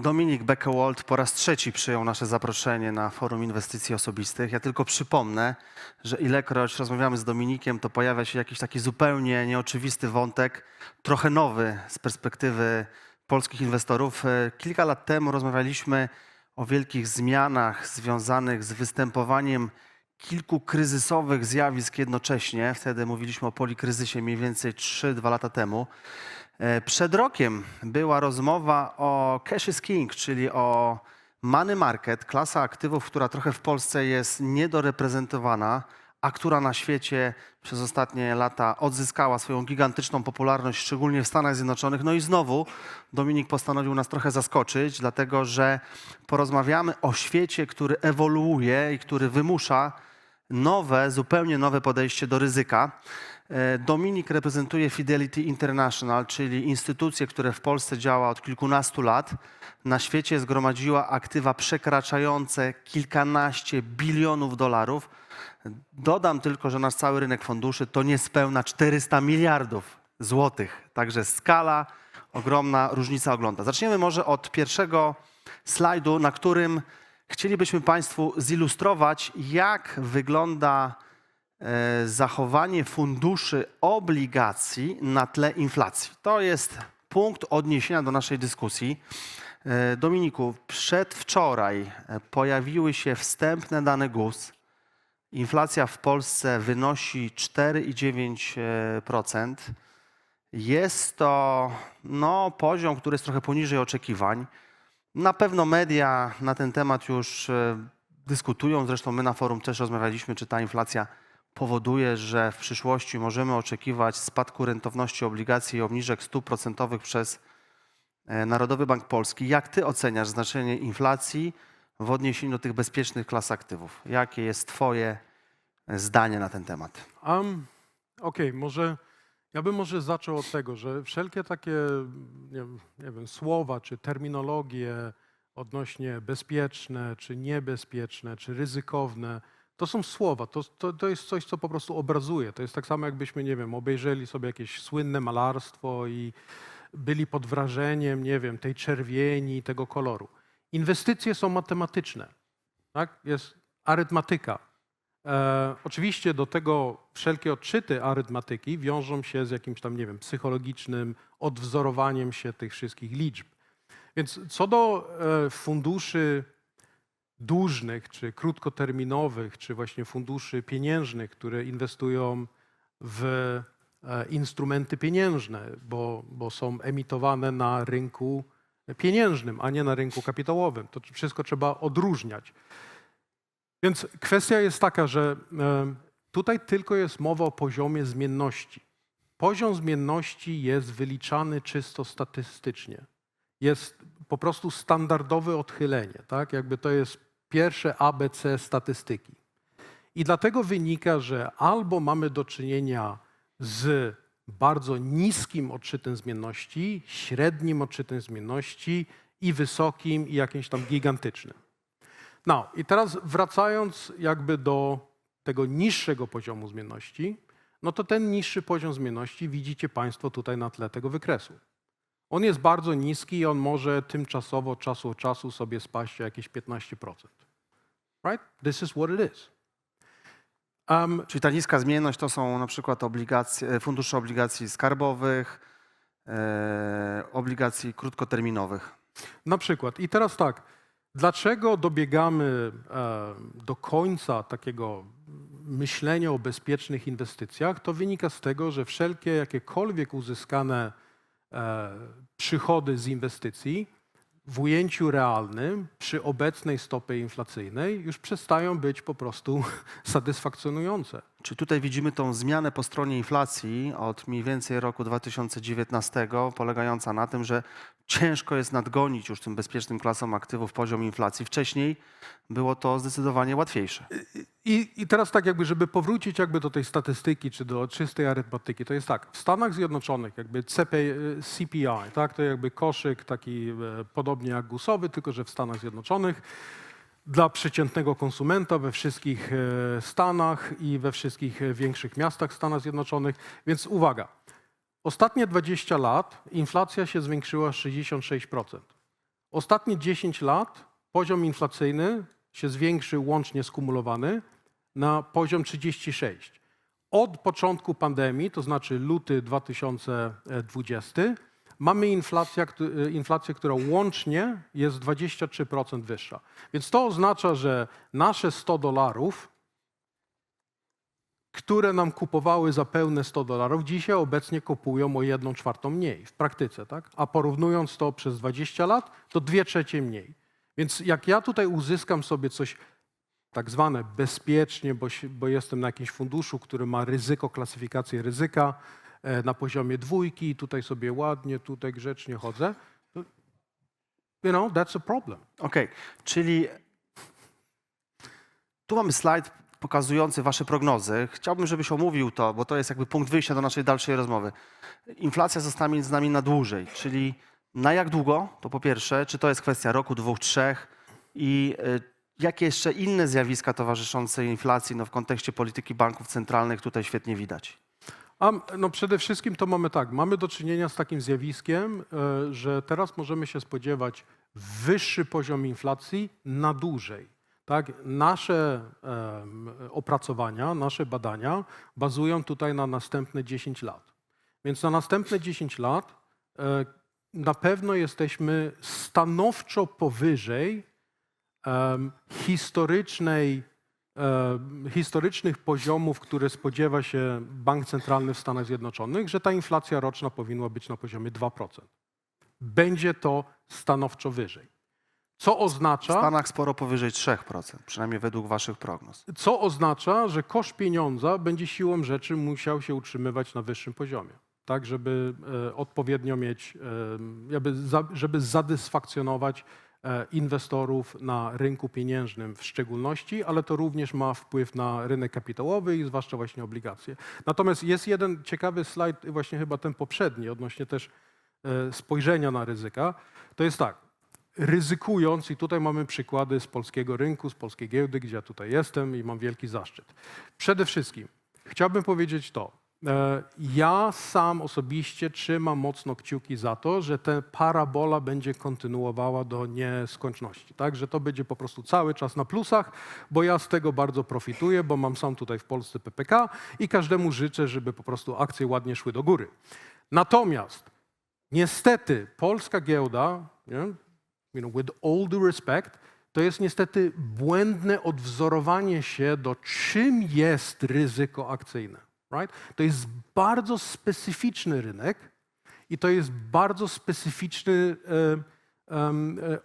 Dominik Beckewold po raz trzeci przyjął nasze zaproszenie na Forum Inwestycji Osobistych. Ja tylko przypomnę, że ilekroć rozmawiamy z Dominikiem, to pojawia się jakiś taki zupełnie nieoczywisty wątek, trochę nowy z perspektywy polskich inwestorów. E, Kilka lat temu rozmawialiśmy o wielkich zmianach związanych z występowaniem kilku kryzysowych zjawisk jednocześnie. Wtedy mówiliśmy o polikryzysie mniej więcej 3-2 lata temu. E, Przed rokiem była rozmowa o cash is king, czyli o money market, klasa aktywów, która trochę w Polsce jest niedoreprezentowana, a która na świecie przez ostatnie lata odzyskała swoją gigantyczną popularność, szczególnie w Stanach Zjednoczonych. No i znowu Dominik postanowił nas trochę zaskoczyć, dlatego że porozmawiamy o świecie, który ewoluuje i który wymusza nowe, zupełnie nowe podejście do ryzyka. E, Dominik reprezentuje Fidelity International, czyli instytucję, która w Polsce działa od kilkunastu lat. Na świecie zgromadziła aktywa przekraczające kilkanaście bilionów dolarów. Dodam tylko, że nasz cały rynek funduszy to niespełna 400 miliardów złotych. Także skala, ogromna różnica ogląda. Zaczniemy może od pierwszego slajdu, na którym chcielibyśmy Państwu zilustrować, jak wygląda zachowanie funduszy obligacji na tle inflacji. To jest punkt odniesienia do naszej dyskusji. E, Dominiku, przedwczoraj e, pojawiły się wstępne dane GUS. Inflacja w Polsce wynosi 4,9%. Jest to no, poziom, który jest trochę poniżej oczekiwań. Na pewno media na ten temat już e, dyskutują. Zresztą my na forum też rozmawialiśmy, czy ta inflacja powoduje, że w przyszłości możemy oczekiwać spadku rentowności obligacji i obniżek stóp procentowych przez e, Narodowy Bank Polski. Jak ty oceniasz znaczenie inflacji w odniesieniu do tych bezpiecznych klas aktywów? Jakie jest twoje e, zdanie na ten temat? Um, Okej, może ja bym może zaczął od tego, że wszelkie takie nie, nie wiem, słowa czy terminologie odnośnie bezpieczne, czy niebezpieczne, czy ryzykowne, to są słowa, to, to, to jest coś, co po prostu obrazuje. To jest tak samo, jakbyśmy, nie wiem, obejrzeli sobie jakieś słynne malarstwo i byli pod wrażeniem, nie wiem, tej czerwieni, tego koloru. Inwestycje są matematyczne, tak? Jest arytmatyka. E, oczywiście do tego wszelkie odczyty arytmatyki wiążą się z jakimś tam, nie wiem, psychologicznym odwzorowaniem się tych wszystkich liczb. Więc co do e, funduszy dłużnych, czy krótkoterminowych, czy właśnie funduszy pieniężnych, które inwestują w e, instrumenty pieniężne, bo, bo są emitowane na rynku pieniężnym, a nie na rynku kapitałowym. To wszystko trzeba odróżniać. Więc kwestia jest taka, że e, tutaj tylko jest mowa o poziomie zmienności. Poziom zmienności jest wyliczany czysto statystycznie. Jest po prostu standardowe odchylenie, tak? Jakby to jest pierwsze ABC statystyki. I dlatego wynika, że albo mamy do czynienia z bardzo niskim odczytem zmienności, średnim odczytem zmienności i wysokim i jakimś tam gigantycznym. No i teraz wracając jakby do tego niższego poziomu zmienności, no to ten niższy poziom zmienności widzicie Państwo tutaj na tle tego wykresu. On jest bardzo niski i on może tymczasowo, czasu od czasu sobie spaść o jakieś 15%. Right? This is what it is. Um, Czyli ta niska zmienność to są na przykład obligacje, e, fundusze obligacji skarbowych, e, obligacji krótkoterminowych. Na przykład. I teraz tak, dlaczego dobiegamy e, do końca takiego myślenia o bezpiecznych inwestycjach? To wynika z tego, że wszelkie jakiekolwiek uzyskane przychody z inwestycji w ujęciu realnym przy obecnej stopie inflacyjnej już przestają być po prostu satysfakcjonujące. Czy tutaj widzimy tą zmianę po stronie inflacji od mniej więcej roku 2019, polegająca na tym, że ciężko jest nadgonić już tym bezpiecznym klasom aktywów poziom inflacji. Wcześniej było to zdecydowanie łatwiejsze. I, I teraz tak jakby, żeby powrócić jakby do tej statystyki, czy do czystej arytmetyki, to jest tak, w Stanach Zjednoczonych jakby CP, CPI, tak, to jakby koszyk taki e, podobnie jak gusowy, tylko że w Stanach Zjednoczonych dla przeciętnego konsumenta we wszystkich e, Stanach i we wszystkich e, większych miastach Stanów Zjednoczonych. Więc uwaga, ostatnie 20 lat inflacja się zwiększyła o 66%. Ostatnie 10 lat poziom inflacyjny się zwiększył łącznie skumulowany na poziom 36. Od początku pandemii, to znaczy luty 2020, mamy inflacja, któ- y, inflację, która łącznie jest 23% wyższa. Więc to oznacza, że nasze 100 dolarów, które nam kupowały za pełne 100 dolarów, dzisiaj obecnie kupują o 1 czwartą mniej w praktyce, tak? A porównując to przez 20 lat, to 2 trzecie mniej. Więc jak ja tutaj uzyskam sobie coś tak zwane bezpiecznie, bo, bo jestem na jakimś funduszu, który ma ryzyko, klasyfikację ryzyka e, na poziomie dwójki tutaj sobie ładnie, tutaj grzecznie chodzę, you know, that's a problem. Okej, czyli tu mamy slajd pokazujący wasze prognozy. Chciałbym, żebyś omówił to, bo to jest jakby punkt wyjścia do naszej dalszej rozmowy. Inflacja zostanie z nami na dłużej, czyli na jak długo, to po pierwsze, czy to jest kwestia roku, dwóch, trzech i y, jakie jeszcze inne zjawiska towarzyszące inflacji no, w kontekście polityki banków centralnych tutaj świetnie widać. A no przede wszystkim to mamy tak, mamy do czynienia z takim zjawiskiem, e, że teraz możemy się spodziewać wyższy poziom inflacji na dłużej. Tak? Nasze opracowania, nasze badania bazują tutaj na następne 10 lat. Więc na następne 10 lat e, na pewno jesteśmy stanowczo powyżej historycznej historycznych poziomów, które spodziewa się bank centralny w Stanach Zjednoczonych, że ta inflacja roczna powinna być na poziomie 2%. Będzie to stanowczo wyżej. Co W oznacza, Stanach sporo powyżej 3%, przynajmniej według waszych prognoz. co oznacza, że koszt pieniądza będzie siłą rzeczy musiał się utrzymywać na wyższym poziomie. Tak, żeby e, odpowiednio mieć, e, żeby zadysfakcjonować e, inwestorów na rynku pieniężnym w szczególności, ale to również ma wpływ na rynek kapitałowy i zwłaszcza właśnie obligacje. Natomiast jest jeden ciekawy slajd, właśnie chyba ten poprzedni, odnośnie też e, spojrzenia na ryzyka. To jest tak, ryzykując, i tutaj mamy przykłady z polskiego rynku, z polskiej giełdy, gdzie ja tutaj jestem i mam wielki zaszczyt. Przede wszystkim chciałbym powiedzieć to. E, Ja sam osobiście trzymam mocno kciuki za to, że ta parabola będzie kontynuowała do nieskończoności. Tak, że to będzie po prostu cały czas na plusach, bo ja z tego bardzo profituję, bo mam sam tutaj w Polsce PPK i każdemu życzę, żeby po prostu akcje ładnie szły do góry. Natomiast niestety polska giełda, you know, with all due respect, to jest niestety błędne odwzorowanie się do czym jest ryzyko akcyjne. Right? To jest bardzo specyficzny rynek i to jest bardzo specyficzne e,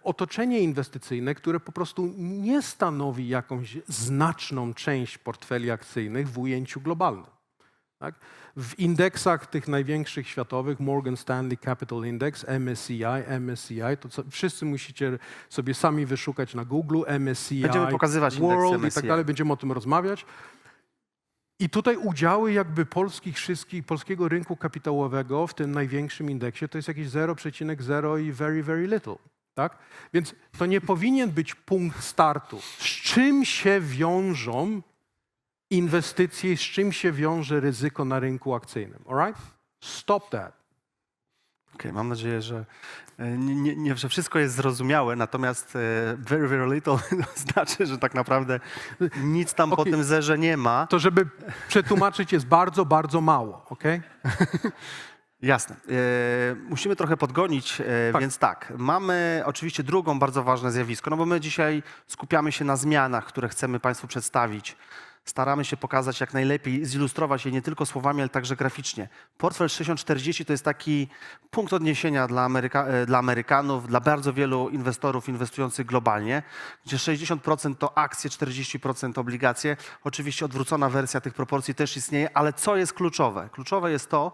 otoczenie inwestycyjne, które po prostu nie stanowi jakąś znaczną część portfeli akcyjnych w ujęciu globalnym. Tak? W indeksach tych największych światowych, Morgan Stanley Capital Index, MSCI, MSCI, to co, wszyscy musicie sobie sami wyszukać na Google, MSCI, Będziemy pokazywać indeksy World i tak MSCI. dalej, będziemy o tym rozmawiać. I tutaj udziały jakby polskich wszystkich, polskiego rynku kapitałowego w tym największym indeksie to jest jakieś 0,0 i very, very little. Tak? Więc to nie powinien być punkt startu. Z czym się wiążą inwestycje, z czym się wiąże ryzyko na rynku akcyjnym. All right? Stop that. Okej, mam nadzieję, że e, nie, nie, że wszystko jest zrozumiałe, natomiast e, very, very little znaczy, że tak naprawdę nic tam po Okej. tym zerze nie ma. To, żeby przetłumaczyć, jest bardzo, bardzo mało. Okay? Jasne. E, musimy trochę podgonić, e, Tak. więc tak, mamy oczywiście drugą bardzo ważne zjawisko, no bo my dzisiaj skupiamy się na zmianach, które chcemy Państwu przedstawić. Staramy się pokazać jak najlepiej, zilustrować je nie tylko słowami, ale także graficznie. Portfel 6040 to jest taki punkt odniesienia dla, Ameryka, e, dla Amerykanów, dla bardzo wielu inwestorów inwestujących globalnie, gdzie 60% to akcje, 40% obligacje. Oczywiście odwrócona wersja tych proporcji też istnieje, ale co jest kluczowe? Kluczowe jest to,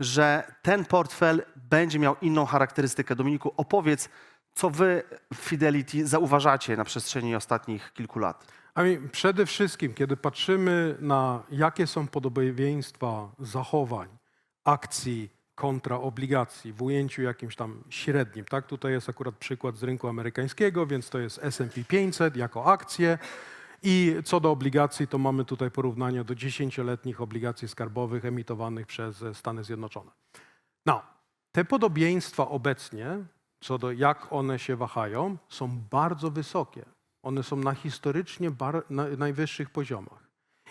że ten portfel będzie miał inną charakterystykę. Dominiku, opowiedz, co wy w Fidelity zauważacie na przestrzeni ostatnich kilku lat. Mean, przede wszystkim, kiedy patrzymy na jakie są podobieństwa zachowań akcji kontra obligacji w ujęciu jakimś tam średnim, tak? Tutaj jest akurat przykład z rynku amerykańskiego, więc to jest S&P 500 jako akcje. I co do obligacji, to mamy tutaj porównanie do 10-letnich obligacji skarbowych emitowanych przez Stany Zjednoczone. No, te podobieństwa obecnie co do jak one się wahają, są bardzo wysokie. One są na historycznie na, najwyższych poziomach.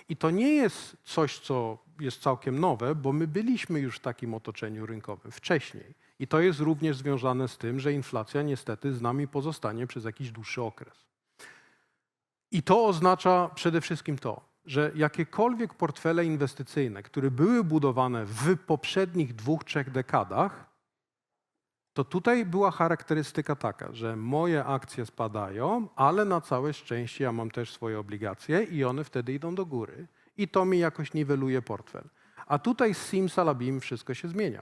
I to nie jest coś, co jest całkiem nowe, bo my byliśmy już w takim otoczeniu rynkowym wcześniej. I to jest również związane z tym, że inflacja niestety z nami pozostanie przez jakiś dłuższy okres. I to oznacza przede wszystkim to, że jakiekolwiek portfele inwestycyjne, które były budowane w poprzednich dwóch, trzech dekadach, to tutaj była charakterystyka taka, że moje akcje spadają, ale na całe szczęście ja mam też swoje obligacje i one wtedy idą do góry. I to mi jakoś niweluje portfel. A tutaj z simsalabim wszystko się zmienia.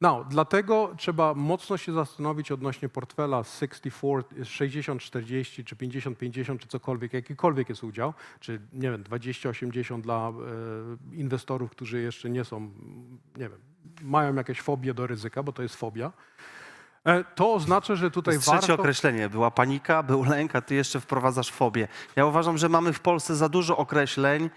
No, dlatego trzeba mocno się zastanowić odnośnie portfela 64, 60-40 czy 50-50 czy cokolwiek, jakikolwiek jest udział, czy nie wiem, 20-80 dla e, inwestorów, którzy jeszcze nie są, nie wiem, mają jakieś fobie do ryzyka, bo to jest fobia. E, to oznacza, że To tutaj jest trzecie warto... określenie. Była panika, był lęk, a ty jeszcze wprowadzasz fobię. Ja uważam, że mamy w Polsce za dużo określeń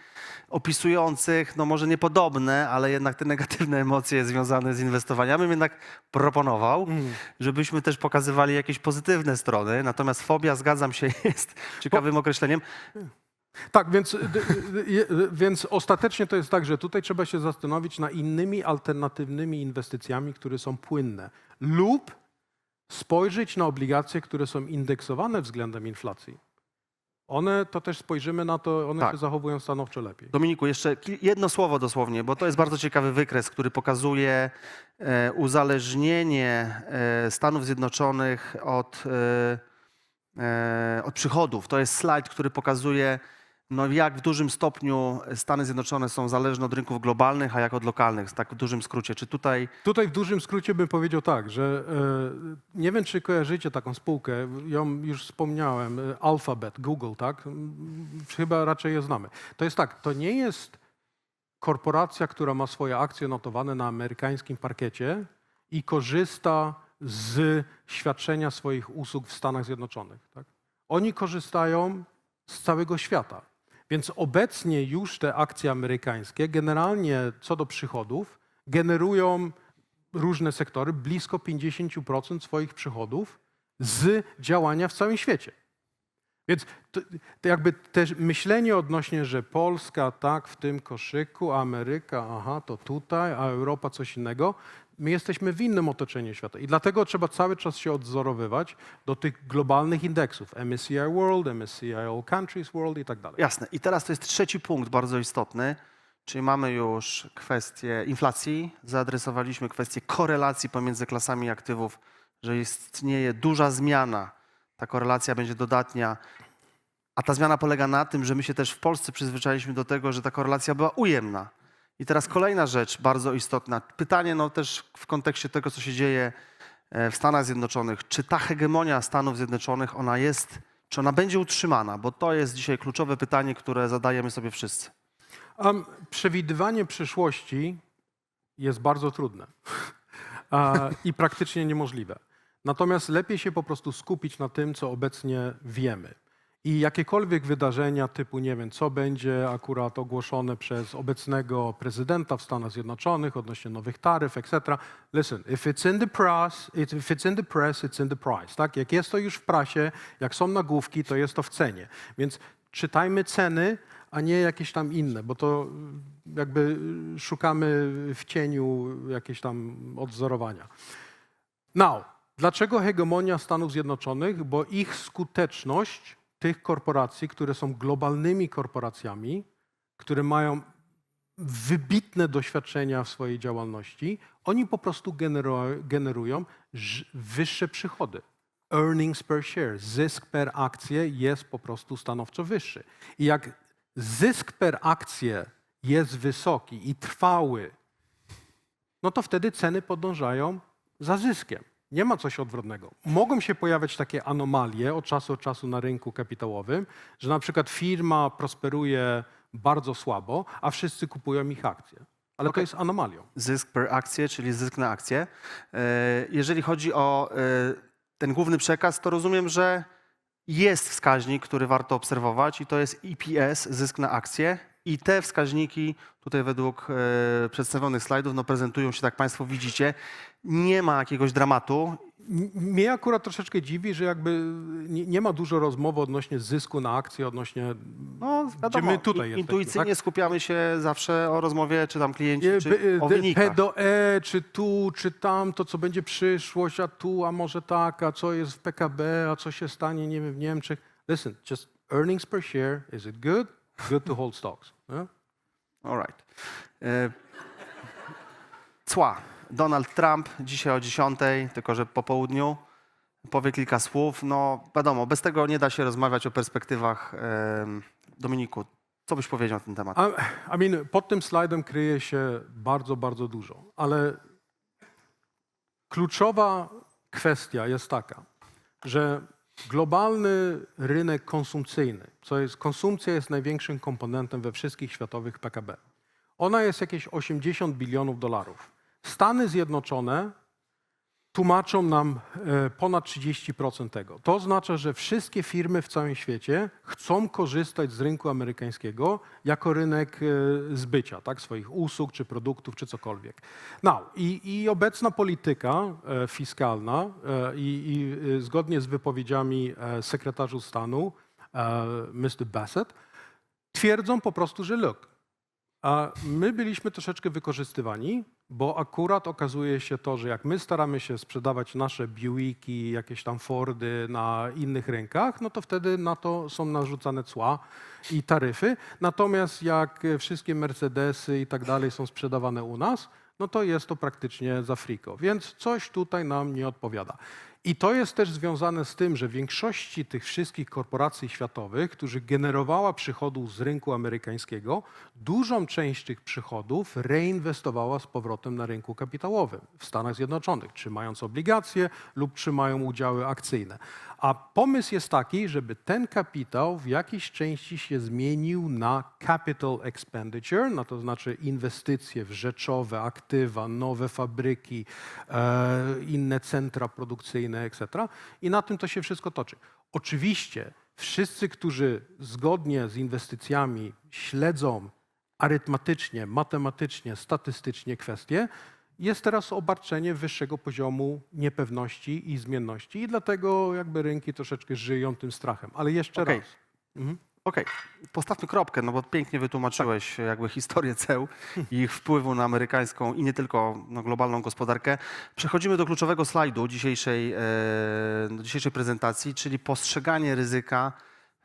opisujących, no może niepodobne, ale jednak te negatywne emocje związane z inwestowaniem. Ja bym jednak proponował, Mm. żebyśmy też pokazywali jakieś pozytywne strony. Natomiast fobia, zgadzam się, jest ciekawym określeniem. Tak, więc, d- d- je- więc ostatecznie to jest tak, że tutaj trzeba się zastanowić na innymi alternatywnymi inwestycjami, które są płynne, lub spojrzeć na obligacje, które są indeksowane względem inflacji. One, to też spojrzymy na to, one Tak. się zachowują stanowczo lepiej. Dominiku, jeszcze jedno słowo dosłownie, bo to jest bardzo ciekawy wykres, który pokazuje e, uzależnienie e, Stanów Zjednoczonych od, e, od przychodów. To jest slajd, który pokazuje, no, jak w dużym stopniu Stany Zjednoczone są zależne od rynków globalnych, a jak od lokalnych, tak w dużym skrócie. Czy tutaj Tutaj w dużym skrócie bym powiedział tak, że e, nie wiem, czy kojarzycie taką spółkę, ją już wspomniałem, e, Alphabet, Google, tak? Chyba raczej je znamy. To jest tak, to nie jest korporacja, która ma swoje akcje notowane na amerykańskim parkiecie i korzysta z świadczenia swoich usług w Stanach Zjednoczonych. Tak? Oni korzystają z całego świata. Więc obecnie już te akcje amerykańskie, generalnie co do przychodów, generują różne sektory, blisko 50% swoich przychodów z działania w całym świecie. Więc to, to jakby też myślenie odnośnie, że Polska tak w tym koszyku, Ameryka, aha, to tutaj, a Europa coś innego, my jesteśmy w innym otoczeniu świata. I dlatego trzeba cały czas się odzorowywać do tych globalnych indeksów. MSCI World, MSCI All Countries World i tak dalej. Jasne. I teraz to jest trzeci punkt bardzo istotny, czyli mamy już kwestię inflacji, zaadresowaliśmy kwestię korelacji pomiędzy klasami aktywów, że istnieje duża zmiana, ta korelacja będzie dodatnia, a ta zmiana polega na tym, że my się też w Polsce przyzwyczailiśmy do tego, że ta korelacja była ujemna. I teraz kolejna rzecz bardzo istotna. Pytanie no też w kontekście tego, co się dzieje e, w Stanach Zjednoczonych. Czy ta hegemonia Stanów Zjednoczonych, ona jest, czy ona będzie utrzymana? Bo to jest dzisiaj kluczowe pytanie, które zadajemy sobie wszyscy. Um, przewidywanie przyszłości jest bardzo trudne i praktycznie niemożliwe. Natomiast lepiej się po prostu skupić na tym, co obecnie wiemy. I jakiekolwiek wydarzenia typu, nie wiem, co będzie akurat ogłoszone przez obecnego prezydenta w Stanach Zjednoczonych odnośnie nowych taryf, etc. Listen, if it's in the press, if it's in the press, it's in the price. Tak? Jak jest to już w prasie, jak są nagłówki, to jest to w cenie. Więc czytajmy ceny, a nie jakieś tam inne, bo to y, jakby y, szukamy w cieniu jakieś tam odzorowania. Now, dlaczego hegemonia Stanów Zjednoczonych? Bo ich skuteczność tych korporacji, które są globalnymi korporacjami, które mają wybitne doświadczenia w swojej działalności, oni po prostu generują, wyższe przychody. Earnings per share, zysk per akcję jest po prostu stanowczo wyższy. I jak zysk per akcję jest wysoki i trwały, no to wtedy ceny podążają za zyskiem. Nie ma coś odwrotnego. Mogą się pojawiać takie anomalie od czasu do czasu na rynku kapitałowym, że na przykład firma prosperuje bardzo słabo, a wszyscy kupują ich akcje. Ale to Okej. jest anomalią. Zysk per akcję, czyli zysk na akcję. E, Jeżeli chodzi o e, ten główny przekaz, to rozumiem, że jest wskaźnik, który warto obserwować i to jest EPS, zysk na akcję. I te wskaźniki tutaj według e, przedstawionych slajdów no, prezentują się, tak Państwo widzicie. Nie ma jakiegoś dramatu. M- Mnie akurat troszeczkę dziwi, że jakby nie, nie ma dużo rozmowy odnośnie zysku na akcje, odnośnie... No, wiadomo, my tutaj jesteśmy, intuicyjnie tak? skupiamy się zawsze o rozmowie, czy tam klienci, Nie, czy by- o wynikach. P do E, czy tu, czy tam, to co będzie przyszłość, a tu, a może tak, a co jest w PKB, a co się stanie, nie wiem, w Niemczech. Listen, just earnings per share, is it good? Good to hold stocks. nie? All right. E, Cła. Donald Trump dzisiaj o 10, tylko że po południu powie kilka słów. No wiadomo, bez tego nie da się rozmawiać o perspektywach. Dominiku, co byś powiedział na ten temat? I mean, pod tym slajdem kryje się bardzo, bardzo dużo, ale kluczowa kwestia jest taka, że globalny rynek konsumpcyjny, co jest, konsumpcja jest największym komponentem we wszystkich światowych PKB. Ona jest jakieś 80 bilionów dolarów. Stany Zjednoczone tłumaczą nam e, ponad 30% tego. To oznacza, że wszystkie firmy w całym świecie chcą korzystać z rynku amerykańskiego jako rynek e, zbycia, tak, swoich usług, czy produktów, czy cokolwiek. No, i, i obecna polityka e, fiskalna i, i zgodnie z wypowiedziami sekretarzu stanu Mr. Bassett, twierdzą po prostu, że look, a my byliśmy troszeczkę wykorzystywani, bo akurat okazuje się to, że jak my staramy się sprzedawać nasze Buicki, jakieś tam Fordy na innych rynkach, no to wtedy na to są narzucane cła i taryfy. Natomiast jak wszystkie Mercedesy i tak dalej są sprzedawane u nas, no to jest to praktycznie za friko. Więc coś tutaj nam nie odpowiada. I to jest też związane z tym, że większości tych wszystkich korporacji światowych, którzy generowała przychodów z rynku amerykańskiego, dużą część tych przychodów reinwestowała z powrotem na rynku kapitałowym w Stanach Zjednoczonych, trzymając obligacje lub trzymają udziały akcyjne. A pomysł jest taki, żeby ten kapitał w jakiejś części się zmienił na capital expenditure, no to znaczy inwestycje w rzeczowe, aktywa, nowe fabryki, e, inne centra produkcyjne, etc. I na tym to się wszystko toczy. Oczywiście wszyscy, którzy zgodnie z inwestycjami śledzą arytmetycznie, matematycznie, statystycznie kwestie, jest teraz obarczenie wyższego poziomu niepewności i zmienności i dlatego jakby rynki troszeczkę żyją tym strachem. Ale jeszcze Okej. raz. Mhm. Okej, postawmy kropkę, no bo pięknie wytłumaczyłeś jakby historię ceł i ich wpływu na amerykańską i nie tylko no, globalną gospodarkę. Przechodzimy do kluczowego slajdu dzisiejszej, e, do dzisiejszej prezentacji, czyli postrzeganie ryzyka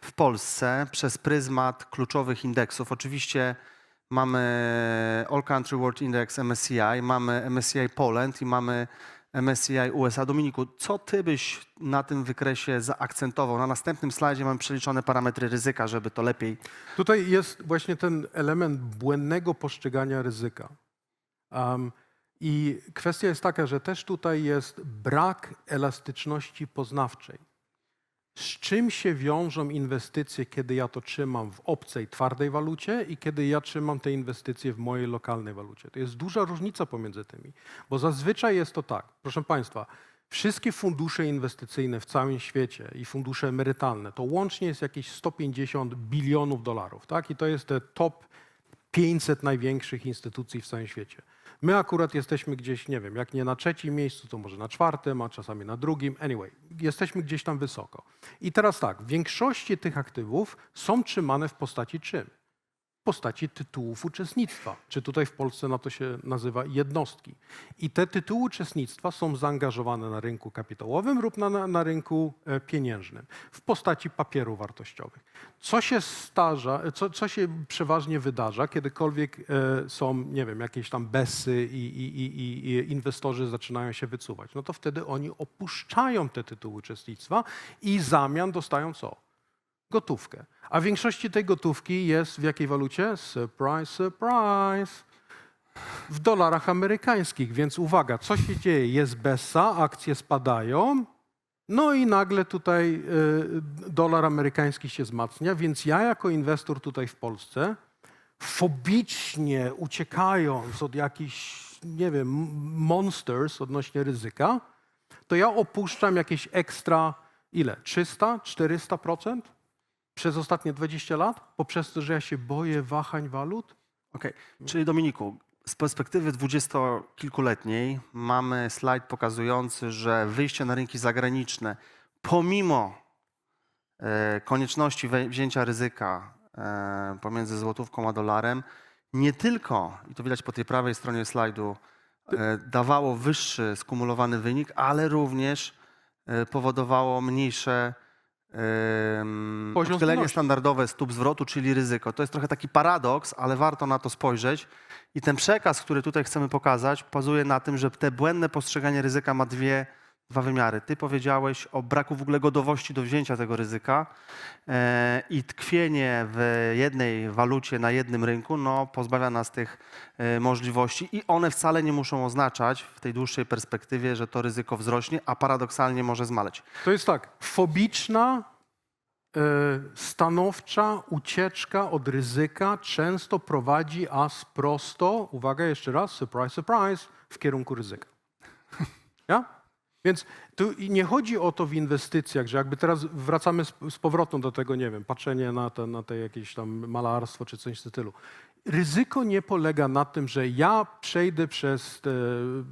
w Polsce przez pryzmat kluczowych indeksów. Oczywiście mamy All Country World Index MSCI, mamy MSCI Poland i mamy MSCI USA. Dominiku, co ty byś na tym wykresie zaakcentował? Na następnym slajdzie mamy przeliczone parametry ryzyka, żeby to lepiej. Tutaj jest właśnie ten element błędnego postrzegania ryzyka. Um, I kwestia jest taka, że też tutaj jest brak elastyczności poznawczej. Z czym się wiążą inwestycje, kiedy ja to trzymam w obcej, twardej walucie i kiedy ja trzymam te inwestycje w mojej lokalnej walucie? To jest duża różnica pomiędzy tymi, bo zazwyczaj jest to tak, proszę Państwa, wszystkie fundusze inwestycyjne w całym świecie i fundusze emerytalne, to łącznie jest jakieś 150 bilionów dolarów, tak? I to jest te top 500 największych instytucji w całym świecie. My akurat jesteśmy gdzieś, nie wiem, jak nie na trzecim miejscu, to może na czwartym, a czasami na drugim. Anyway, jesteśmy gdzieś tam wysoko. I teraz tak, większości tych aktywów są trzymane w postaci czym? Postaci tytułów uczestnictwa, czy tutaj w Polsce na to się nazywa jednostki. I te tytuły uczestnictwa są zaangażowane na rynku kapitałowym lub na, na, rynku e, pieniężnym w postaci papierów wartościowych. Co się starza, co, co się przeważnie wydarza, kiedykolwiek e, są, nie wiem, jakieś tam besy i, i, i, i inwestorzy zaczynają się wycuwać, no to wtedy oni opuszczają te tytuły uczestnictwa i zamian dostają co? Gotówkę. A w większości tej gotówki jest w jakiej walucie? Surprise, surprise. W dolarach amerykańskich. Więc uwaga, co się dzieje? Jest bessa, akcje spadają, no i nagle tutaj y, dolar amerykański się wzmacnia, więc ja jako inwestor tutaj w Polsce, fobicznie uciekając od jakichś, nie wiem, monsters odnośnie ryzyka, to ja opuszczam jakieś ekstra, ile? 300, 400% przez ostatnie 20 lat? Poprzez to, że ja się boję wahań walut? Okej, czyli Dominiku, z perspektywy dwudziestokilkuletniej mamy slajd pokazujący, że wyjście na rynki zagraniczne, pomimo e, konieczności wzięcia ryzyka e, pomiędzy złotówką a dolarem, nie tylko, i to widać po tej prawej stronie slajdu, e, dawało wyższy skumulowany wynik, ale również powodowało mniejsze Poziom odchylenie standardowe stóp zwrotu, czyli ryzyko. To jest trochę taki paradoks, ale warto na to spojrzeć. I ten przekaz, który tutaj chcemy pokazać, bazuje na tym, że te błędne postrzeganie ryzyka ma dwie, dwa wymiary. Ty powiedziałeś o braku w ogóle gotowości do wzięcia tego ryzyka e, i tkwienie w jednej walucie na jednym rynku no, pozbawia nas tych e, możliwości i one wcale nie muszą oznaczać w tej dłuższej perspektywie, że to ryzyko wzrośnie, a paradoksalnie może zmaleć. To jest tak, fobiczna, e, stanowcza ucieczka od ryzyka często prowadzi as prosto, uwaga jeszcze raz, surprise, surprise, w kierunku ryzyka. Ja? Więc tu nie chodzi o to w inwestycjach, że jakby teraz wracamy z, powrotem do tego, nie wiem, patrzenie na te, na te jakieś tam malarstwo czy coś w tym stylu. Ryzyko nie polega na tym, że ja przejdę przez, te,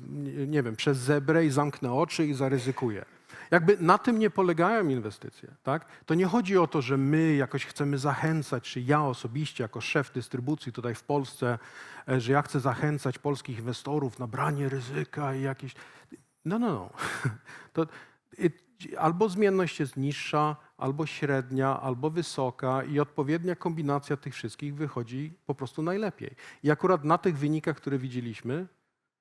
nie- nie wiem, przez zebrę i zamknę oczy i zaryzykuję. Jakby na tym nie polegają inwestycje. Tak? To nie chodzi o to, że my jakoś chcemy zachęcać, czy ja osobiście jako szef dystrybucji tutaj w Polsce, e, że ja chcę zachęcać polskich inwestorów na branie ryzyka i jakieś... No, no, no. To, albo zmienność jest niższa, albo średnia, albo wysoka i odpowiednia kombinacja tych wszystkich wychodzi po prostu najlepiej. I akurat na tych wynikach, które widzieliśmy,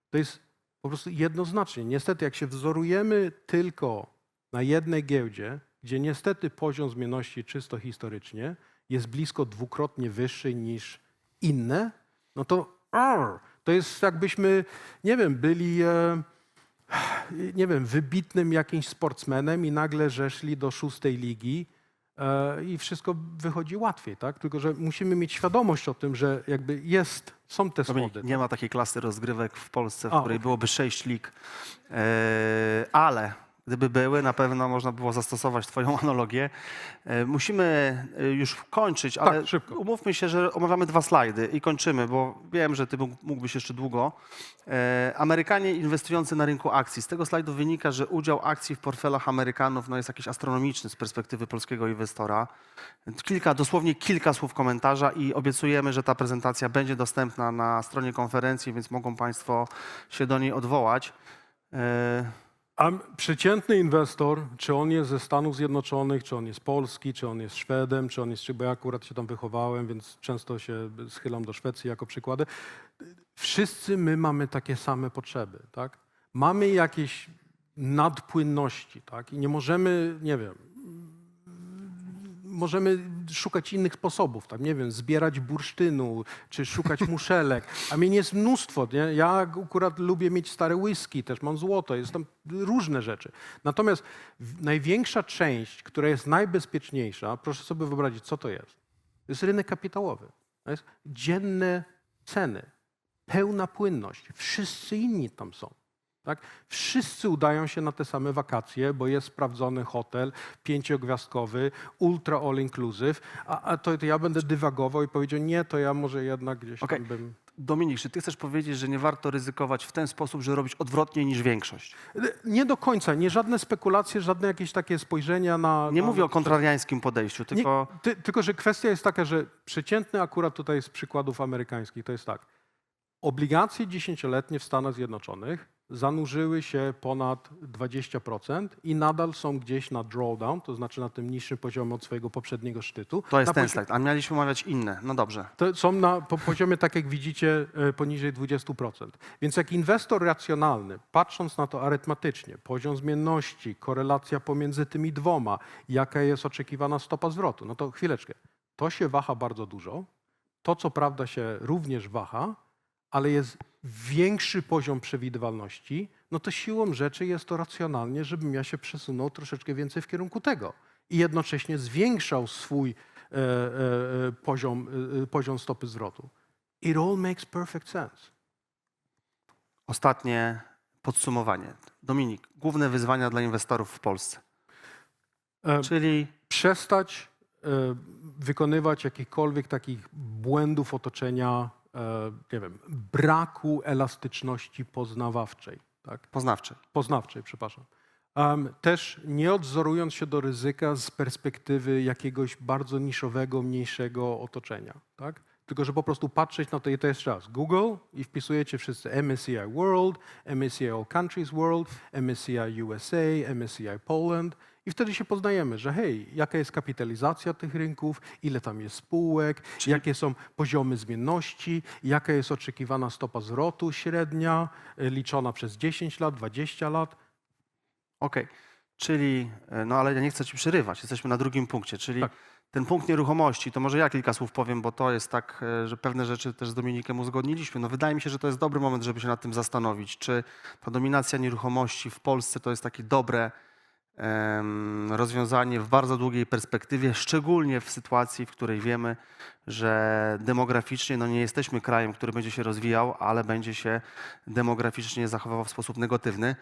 to jest po prostu jednoznacznie. Niestety, jak się wzorujemy tylko na jednej giełdzie, gdzie niestety poziom zmienności czysto historycznie jest blisko dwukrotnie wyższy niż inne, no to arr, to jest jakbyśmy, nie wiem, byli, e, nie wiem, wybitnym jakimś sportsmenem i nagle żeszli do szóstej ligi e, i wszystko wychodzi łatwiej, tak? Tylko, że musimy mieć świadomość o tym, że jakby jest, są te schody. nie ma takiej klasy rozgrywek w Polsce, w której okej. byłoby sześć lig, e, ale gdyby były, na pewno można było zastosować Twoją analogię. E, musimy e, już kończyć, ale Tak, umówmy się, że omawiamy dwa slajdy i kończymy, bo wiem, że Ty mógł- mógłbyś jeszcze długo. E, Amerykanie inwestujący na rynku akcji. Z tego slajdu wynika, że udział akcji w portfelach Amerykanów no, jest jakiś astronomiczny z perspektywy polskiego inwestora. Kilka, dosłownie kilka słów komentarza i obiecujemy, że ta prezentacja będzie dostępna na stronie konferencji, więc mogą Państwo się do niej odwołać. A przeciętny inwestor, czy on jest ze Stanów Zjednoczonych, czy on jest polski, czy on jest Szwedem, czy on jest, bo ja akurat się tam wychowałem, więc często się schylam do Szwecji jako przykłady. Wszyscy my mamy takie same potrzeby, tak? Mamy jakieś nadpłynności, tak? I nie możemy, nie wiem, możemy szukać innych sposobów, tak, nie wiem, zbierać bursztynu, czy szukać muszelek, a mnie jest mnóstwo, nie? Ja akurat lubię mieć stare whisky, też mam złoto, jest tam różne rzeczy. Natomiast największa część, która jest najbezpieczniejsza, proszę sobie wyobrazić, co to jest. To jest rynek kapitałowy. To jest dzienne ceny, pełna płynność. Wszyscy inni tam są. Tak? Wszyscy udają się na te same wakacje, bo jest sprawdzony hotel pięciogwiazdkowy, ultra all inclusive, a, a to, to ja będę dywagował i powiedział, nie, to ja może jednak gdzieś Okej. tam bym... Dominik, czy Ty chcesz powiedzieć, że nie warto ryzykować w ten sposób, że robić odwrotnie niż większość? Nie do końca, nie żadne spekulacje, żadne jakieś takie spojrzenia na... Nie na, mówię o kontrariańskim podejściu, tylko... Nie, ty, tylko, że kwestia jest taka, że przeciętny akurat tutaj z przykładów amerykańskich to jest tak. Obligacje dziesięcioletnie w Stanach Zjednoczonych zanurzyły się ponad 20% i nadal są gdzieś na drawdown, to znaczy na tym niższym poziomie od swojego poprzedniego szczytu. To jest na ten slajd, a mieliśmy omawiać inne. No dobrze. są na po poziomie, tak jak widzicie, e, poniżej 20%. Więc jak inwestor racjonalny, patrząc na to arytmetycznie, poziom zmienności, korelacja pomiędzy tymi dwoma, jaka jest oczekiwana stopa zwrotu, no to chwileczkę. To się waha bardzo dużo. To, co prawda, się również waha, ale jest większy poziom przewidywalności, no to siłą rzeczy jest to racjonalnie, żebym ja się przesunął troszeczkę więcej w kierunku tego i jednocześnie zwiększał swój e, e, e, poziom, e, e, poziom stopy zwrotu. It all makes perfect sense. Ostatnie podsumowanie. Dominik, główne wyzwania dla inwestorów w Polsce. E, Czyli przestać e, wykonywać jakichkolwiek takich błędów otoczenia nie wiem, braku elastyczności poznawawczej, tak? Poznawczy. poznawczej, przepraszam. Też nie odzorując się do ryzyka z perspektywy jakiegoś bardzo niszowego, mniejszego otoczenia, tak? Tylko, że po prostu patrzeć na to i to jest czas. Google i wpisujecie wszyscy MSCI World, MSCI All Countries World, MSCI USA, MSCI Poland i wtedy się poznajemy, że hej, jaka jest kapitalizacja tych rynków, ile tam jest spółek, jakie są poziomy zmienności, jaka jest oczekiwana stopa zwrotu średnia, y, liczona przez 10 lat, 20 lat. Okej, czyli, e, no ale ja nie chcę ci przerywać, jesteśmy na drugim punkcie, czyli Tak. ten punkt nieruchomości, to może ja kilka słów powiem, bo to jest tak, e, że pewne rzeczy też z Dominikiem uzgodniliśmy. No wydaje mi się, że to jest dobry moment, żeby się nad tym zastanowić, czy ta dominacja nieruchomości w Polsce to jest takie dobre rozwiązanie w bardzo długiej perspektywie, szczególnie w sytuacji, w której wiemy, że demograficznie no nie jesteśmy krajem, który będzie się rozwijał, ale będzie się demograficznie zachowywał w sposób negatywny.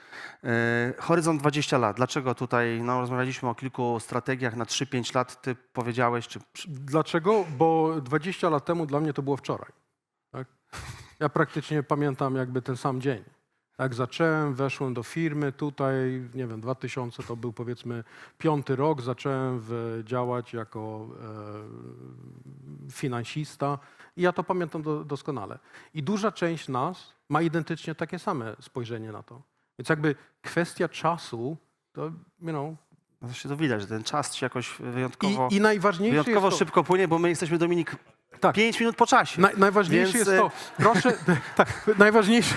E, Horyzont 20 lat. Dlaczego tutaj, no rozmawialiśmy o kilku strategiach na 3-5 lat, ty powiedziałeś, czy Dlaczego? Bo 20 lat temu dla mnie to było wczoraj. Tak? Ja praktycznie pamiętam jakby ten sam dzień. Jak zacząłem, weszłem do firmy tutaj, nie wiem, 2000 to był powiedzmy piąty rok, zacząłem w, działać jako e, finansista i ja to pamiętam do, doskonale. I duża część nas ma identycznie takie same spojrzenie na to. Więc jakby kwestia czasu, to, you know, no to się to widać, że ten czas się jakoś wyjątkowo, i, i najważniejsze wyjątkowo jest to, szybko płynie, bo my jesteśmy, Dominik, Tak. 5 minut po czasie. Naj, najważniejsze Więc, jest e, to, proszę, tak, najważniejsze.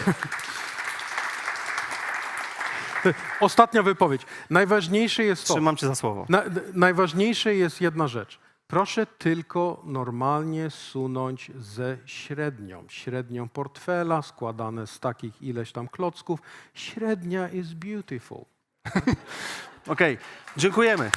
Ostatnia wypowiedź. Najważniejsze jest to, Trzymam cię za słowo. na, najważniejsze jest jedna rzecz. Proszę tylko normalnie sunąć ze średnią. Średnią portfela składane z takich ileś tam klocków. Średnia is beautiful. Okej, dziękujemy.